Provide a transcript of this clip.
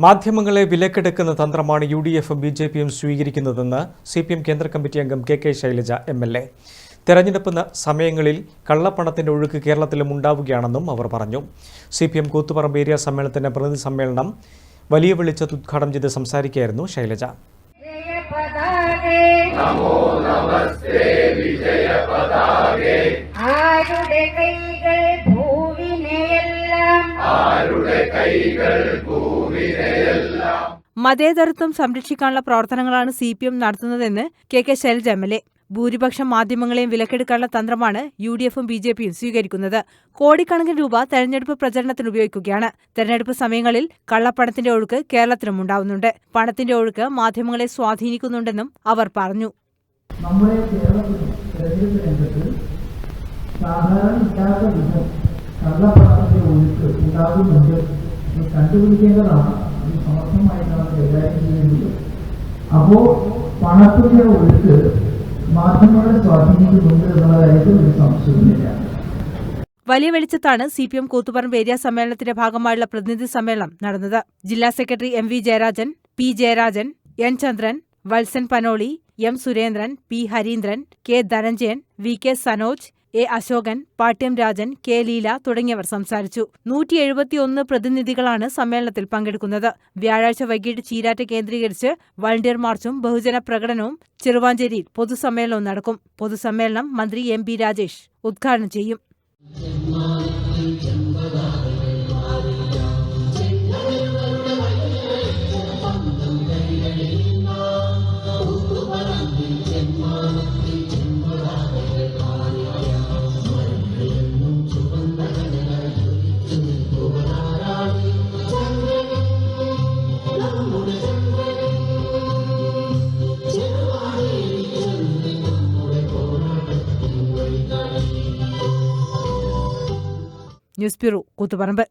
മാധ്യമങ്ങളെ വിലക്കെടുക്കുന്ന തന്ത്രമാണ് യു ഡി എഫും ബി ജെ പിയും സ്വീകരിക്കുന്നതെന്ന് സി പി എം കേന്ദ്ര കമ്മിറ്റി അംഗം K K Shailaja M L A. തെരഞ്ഞെടുപ്പ് സമയങ്ങളിൽ കള്ളപ്പണത്തിന്റെ ഒഴുക്ക് കേരളത്തിലും ഉണ്ടാവുകയാണെന്നും അവർ പറഞ്ഞു. C P M Koothuparamba area സമ്മേളനത്തിന്റെ പ്രതിനിധി സമ്മേളനം വലിയ വെളിച്ചത്ത് ഉദ്ഘാടനം ചെയ്ത് സംസാരിക്കുകയായിരുന്നു ശൈലജ. നമോ നമസ്തേ വിജയ പതാകേ ആരുടെ കൈകൾ മതേതരത്വം സംരക്ഷിക്കാനുള്ള പ്രവർത്തനങ്ങളാണ് സി പി എം നടത്തുന്നതെന്ന് K K Shailaja M L A. ഭൂരിപക്ഷം മാധ്യമങ്ങളെയും വിലക്കെടുക്കാനുള്ള തന്ത്രമാണ് യു ഡി എഫും ബി ജെ പിയും സ്വീകരിക്കുന്നത്. കോടിക്കണക്കിന് രൂപ തെരഞ്ഞെടുപ്പ് പ്രചരണത്തിന് ഉപയോഗിക്കുകയാണ്. തെരഞ്ഞെടുപ്പ് സമയങ്ങളിൽ കള്ളപ്പണത്തിന്റെ ഒഴുക്ക് കേരളത്തിലും ഉണ്ടാവുന്നുണ്ട്. പണത്തിന്റെ ഒഴുക്ക് മാധ്യമങ്ങളെ സ്വാധീനിക്കുന്നുണ്ടെന്നും അവർ പറഞ്ഞു. നമ്മുടെ കള്ളപ്പണത്തിന്റെ ഒഴുക്ക് കണ്ടുപിടിക്കേണ്ടതാണ്. ഇത് സമർത്ഥമായിട്ടാണ് കൈകാര്യം ചെയ്യുന്നത് അപ്പോൾ പണത്തിന്റെ ഒഴുക്ക് മാധ്യമങ്ങളെ സ്വാധീനിക്കുന്നുണ്ട് എന്നുള്ള കാര്യത്തിൽ ഒരു സംശയവുമില്ല. വലിയ വെളിച്ചത്താണ് C P M Koothuparamba area സമ്മേളനത്തിന്റെ ഭാഗമായുള്ള പ്രതിനിധി സമ്മേളനം നടന്നത്. ജില്ലാ secretary M V Jayarajan P Jayarajan N Chandran Valsan Panoli M Surendran P Harindran K Dhananjayan V K Sanoj A Ashokan Pattiam Rajan K Leela തുടങ്ങിയവർ സംസാരിച്ചു. നൂറ്റി എഴുപത്തിയൊന്ന് പ്രതിനിധികളാണ് സമ്മേളനത്തിൽ പങ്കെടുക്കുന്നത്. വ്യാഴാഴ്ച വൈകിട്ട് ചീരാറ്റ കേന്ദ്രീകരിച്ച് വളണ്ടിയർ മാർച്ചും ബഹുജന പ്രകടനവും ചെറുവാഞ്ചേരിയിൽ പൊതുസമ്മേളനവും നടക്കും. പൊതുസമ്മേളനം മന്ത്രി എം രാജേഷ് ഉദ്ഘാടനം ചെയ്യും. 뉴스피로 고도바람바